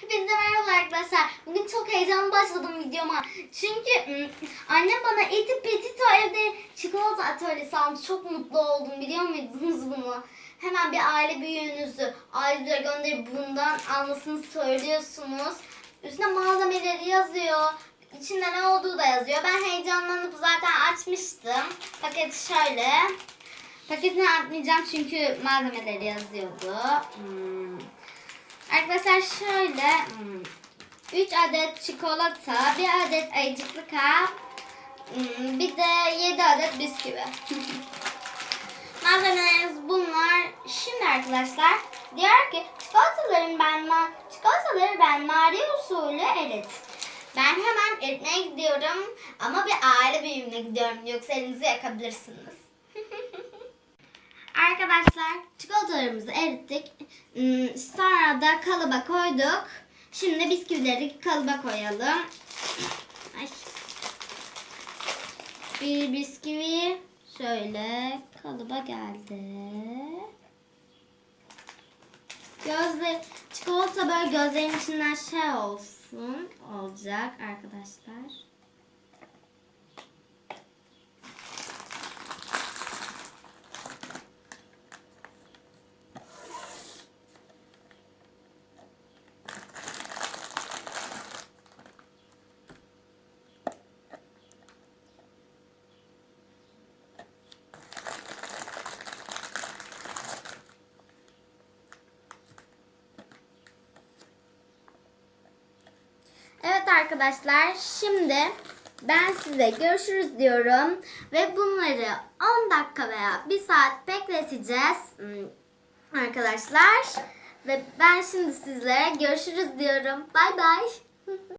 Hepinize merhaba arkadaşlar. Bugün çok heyecanlı başladım videoma. Çünkü ım, annem bana Eti Petito evde çikolata atölyesi almış. Çok mutlu oldum biliyor muydunuz bunu? Hemen bir aile büyüğünüzü ailece gönderip bundan almasını söylüyorsunuz. Üstüne malzemeleri yazıyor. İçinde ne olduğu da yazıyor. Ben heyecanlanıp zaten açmıştım. Paketi şöyle. Paketini atmayacağım çünkü malzemeleri yazıyordu. Hmm. Arkadaşlar şöyle 3 adet çikolata, bir adet ayıcıklı kap, hmm, bir de 7 adet bisküvi. Malzemelerimiz bunlar. Şimdi arkadaşlar diyor ki çikolataların ben ma çikolataları ben Maria usulü erit. Ben hemen eritmeye gidiyorum ama bir aile büyüğüne gidiyorum yoksa elinizi yakabilirsiniz. Arkadaşlar çikolatalarımızı erittik. Hmm, Sonra da kalıba koyduk. Şimdi bisküvileri kalıba koyalım. Ay. Bir bisküvi şöyle kalıba geldi. Gözler, çikolata böyle gözlerin içinden şey olsun olacak arkadaşlar. Evet arkadaşlar şimdi ben size görüşürüz diyorum ve bunları 10 dakika veya 1 saat bekleteceğiz hmm, arkadaşlar ve ben şimdi sizlere görüşürüz diyorum. Bay bay.